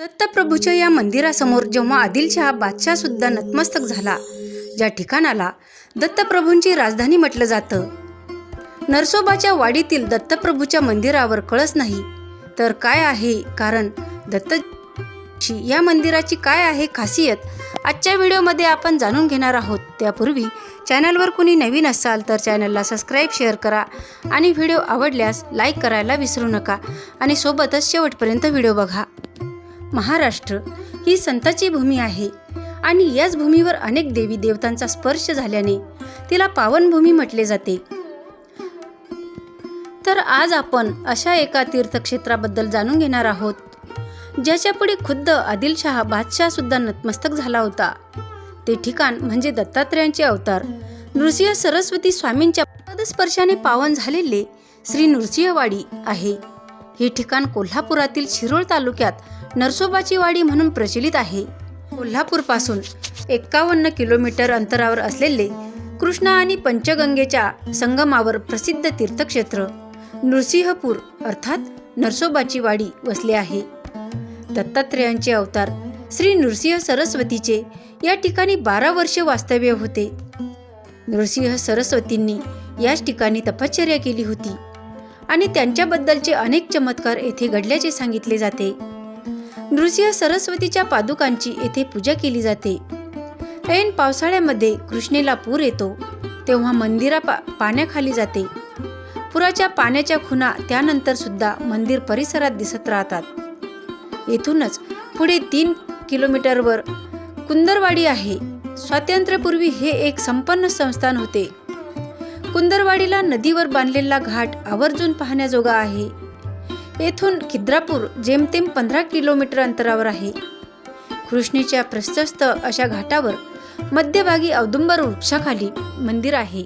दत्तप्रभूच्या या मंदिरासमोर जेव्हा आदिलशहा बादशाहसुद्धा नतमस्तक झाला ज्या ठिकाणाला दत्तप्रभूंची राजधानी म्हटलं जातं. नरसोबाच्या वाडीतील दत्तप्रभूच्या मंदिरावर कळस नाही तर काय आहे? कारण दत्त या मंदिराची काय आहे खासियत आजच्या व्हिडिओमध्ये आपण जाणून घेणार आहोत. त्यापूर्वी चॅनलवर कुणी नवीन असाल तर चॅनलला सबस्क्राईब शेअर करा आणि व्हिडिओ आवडल्यास लाईक करायला विसरू नका आणि सोबतच शेवटपर्यंत व्हिडिओ बघा. महाराष्ट्र ही संताची भूमी आहे. आणि याच भूमीवर अनेक देवी देवतांचा स्पर्श झाल्याने तिला पावनभूमी म्हटले जाते. तर आज आपण अशा एका तीर्थक्षेत्राबद्दल जाणून घेणार आहोत ज्याच्या पुढे खुद्द आदिलशहा बादशाह सुद्धा नतमस्तक झाला होता. ते ठिकाण म्हणजे दत्तात्रेयांचे अवतार नृसिंह सरस्वती स्वामींच्या पदस्पर्शाने पावन झालेले श्री नृसिंहवाडी आहे. हे ठिकाण कोल्हापुरातील शिरोळ तालुक्यात नरसोबाची वाडी म्हणून प्रचलित आहे. कोल्हापूरपासून एक्कावन्न किलोमीटर अंतरावर असलेले कृष्णा आणि पंचगंगेच्या संगमावर प्रसिद्ध तीर्थक्षेत्र नृसिंहपूर अर्थात नरसोबाची वाडी वसले आहे. दत्तात्रेयांचे अवतार श्री नृसिंह सरस्वतीचे या ठिकाणी बारा वर्षे वास्तव्य होते. नृसिंह सरस्वतींनी याच ठिकाणी तपश्चर्या केली होती आणि त्यांच्याबद्दलचे अनेक चमत्कार येथे घडल्याचे सांगितले जाते. नृसिंह सरस्वतीच्या पादुकांची येथे पूजा केली जाते. ऐन पावसाळ्यामध्ये कृष्णेला पूर येतो तेव्हा मंदिरा पा पाण्याखाली जाते. पुराच्या पाण्याच्या खुणा त्यानंतर सुद्धा मंदिर परिसरात दिसत राहतात. येथूनच पुढे तीन किलोमीटरवर कुंदरवाडी आहे. स्वातंत्र्यपूर्वी हे एक संपन्न संस्थान होते. कुंदरवाडीला नदीवर बांधलेला घाट आवर्जून पाहण्याजोगा आहे. येथून खिद्रापूर जेमतेम पंधरा किलोमीटर अंतरावर आहे. कृष्णेच्या प्रशस्त अशा घाटावर मध्यभागी औदुंबर वृक्षाखाली मंदिर आहे.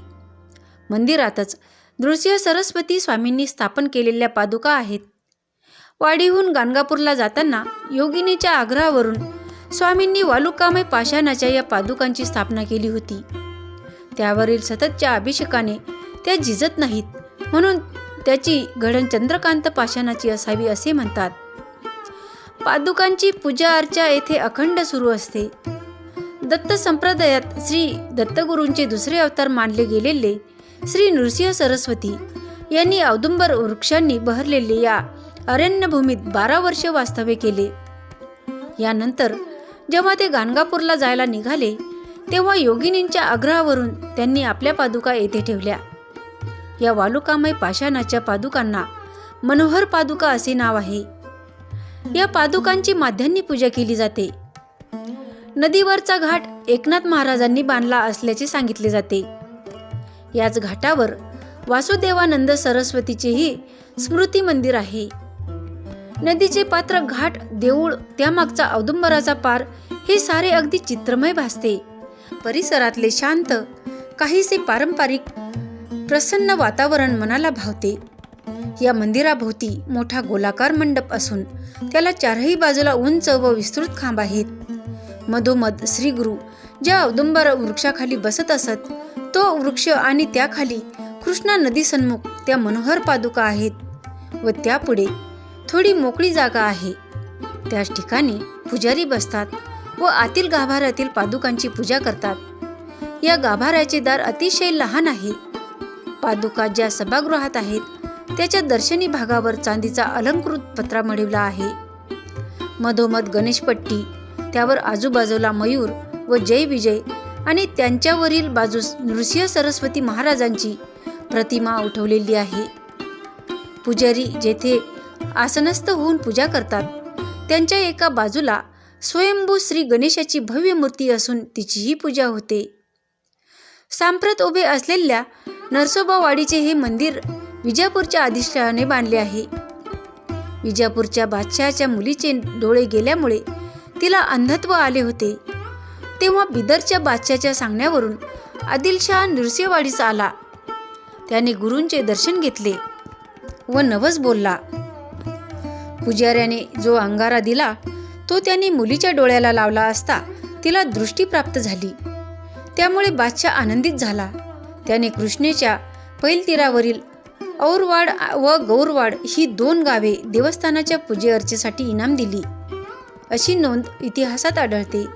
मंदिरातच नृसिंह सरस्वती स्वामींनी स्थापन केलेल्या पादुका आहेत. वाडीहून गाणगापूरला जाताना योगिनीच्या आग्रहावरून स्वामींनी वालुकामय पाषाणाच्या या पादुकांची स्थापना केली होती. त्यावरील सततच्या अभिषेकाने त्या झिजत नाहीत म्हणून त्याची घडण चंद्रकांत पाषाणाची असावी असे म्हणतात. पादुकांची पूजा अर्चा येथे अखंड सुरू असते. दत्त संप्रदायात श्री दत्तगुरूंचे दुसरे अवतार मानले गेलेले श्री नृसिंह सरस्वती यांनी औदुंबर वृक्षांनी बहरलेले या अरण्यभूमीत बारा वर्ष वास्तव्य केले. यानंतर जेव्हा ते गाणगापूरला जायला निघाले तेव्हा योगिनींच्या आग्रहावरून त्यांनी आपल्या पादुका येथे ठेवल्या. या वालुकामय पाषाणाच्या पादुकांना. मनोहर पादुका असे नाव आहे. या पादुकांची माध्यांनी पूजा केली जाते. नदीवरचा घाट एकनाथ महाराजांनी बांधला असल्याचे सांगितले जाते. याच घाटावर वासुदेवानंद सरस्वतीचेही स्मृती मंदिर आहे. नदीचे पात्र घाट देऊळ त्यामागचा औदुंबराचा पार हे सारे अगदी चित्रमय भासते. परिसरातले शांत काहीसे पारंपरिक प्रसन्न वातावरण मनाला भावते. या मंदिराभोवती मोठा गोलाकार मंडप असून त्याला चारही बाजूला उंच व विस्तृत खांब आहेत. मधोमध श्रीगुरु ज्या औदुंबर वृक्षाखाली बसत असत तो वृक्ष आणि त्याखाली कृष्णा नदी सन्मुख त्या मनोहर पादुका आहेत व त्यापुढे थोडी मोकळी जागा आहे. त्याच ठिकाणी पुजारी बसतात व आतील गाभाऱ्यातील पादुकांची पूजा करतात. या गाभाऱ्याचे दार अतिशय लहान आहे. पादुका ज्या सभागृहात आहेत त्याच्या दर्शनी भागावर चांदीचा अलंकृत पत्रा मिळवला आहे. मधोमध गणेशपट्टी त्यावर आजूबाजूला मयूर व जय विजय आणि त्यांच्यावरील बाजूस नृसिंह सरस्वती महाराजांची प्रतिमा उठवलेली आहे. पुजारी जेथे आसनस्थ होऊन पूजा करतात त्यांच्या एका बाजूला स्वयंभू श्री गणेशाची भव्य मूर्ती असून तिचीही पूजा होते. सांप्रत उभे असलेल्या नरसोबावाडीचे हे मंदिर विजापूरच्या अधिष्ठाने बांधले आहे. विजापूरच्या बादशहाच्या मुलीचे डोळे गेल्यामुळे तिला अंधत्व आले होते. तेव्हा बिदरच्या बादशाच्या सांगण्यावरून आदिलशहा नृसिंहवाडीस आला. त्याने गुरूंचे दर्शन घेतले व नवस बोलला. पुजाऱ्याने जो अंगारा दिला तो त्याने मुलीच्या डोळ्याला लावला असता तिला दृष्टी प्राप्त झाली. त्यामुळे बादशाह आनंदित झाला. त्याने कृष्णेच्या पैलतीरावरील औरवाड व गौरवाड ही दोन गावे देवस्थानाच्या पूजेअर्चेसाठी इनाम दिली. अशी नोंद इतिहासात आढळते.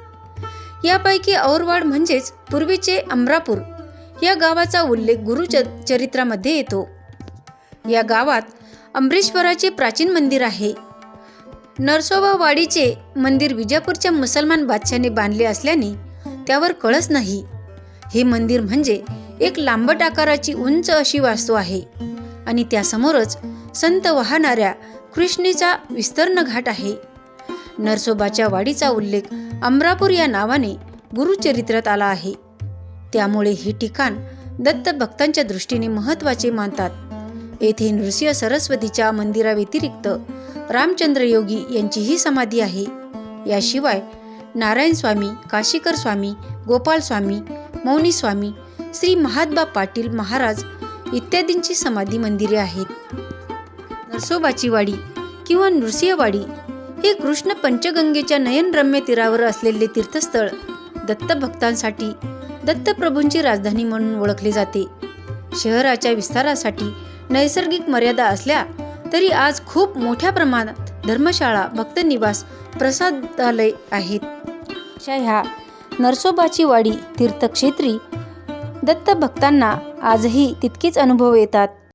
यापैकी औरवाड म्हणजेच पूर्वीचे अमरापूर या गावाचा उल्लेख गुरुच चरित्रामध्ये येतो. या गावात अमरेश्वराचे प्राचीन मंदिर आहे. नरसोबा वाडीचे मंदिर विजापूरच्या मुसलमान बादशाने बांधले असल्याने त्यावर कळस नाही. हे मंदिर म्हणजे एक लांबट आकाराची उंच अशी वास्तू आहे आणि त्यासमोरच संत वाहणाऱ्या कृष्णेचा विस्तीर्ण घाट आहे. नरसोबाच्या वाडीचा उल्लेख अमरापूर या नावाने गुरुचरित्रात आला आहे. त्यामुळे हे ठिकाण दत्त भक्तांच्या दृष्टीने महत्त्वाचे मानतात. येथे नृसिंह सरस्वतीच्या मंदिराव्यतिरिक्त रामचंद्र योगी यांचीही समाधी आहे. याशिवाय नारायण स्वामी काशीकर स्वामी गोपाल स्वामी मौनी स्वामी श्री महात्बा पाटील महाराज इत्यादींची समाधी मंदिरे आहेत. नरसोबाची वाडी किंवा नृसिंहवाडी हे कृष्ण पंचगंगेच्या नयनरम्य तीरावर असलेले तीर्थस्थळ दत्तभक्तांसाठी दत्तप्रभूंची राजधानी म्हणून ओळखले जाते. शहराच्या विस्तारासाठी नैसर्गिक मर्यादा असल्या तरी आज खूप मोठ्या प्रमाणात धर्मशाळा भक्तनिवास प्रसादालय आहेत. अशा ह्या नरसोबाची वाडी तीर्थक्षेत्री दत्तभक्तांना आजही तितकीच अनुभव येतात.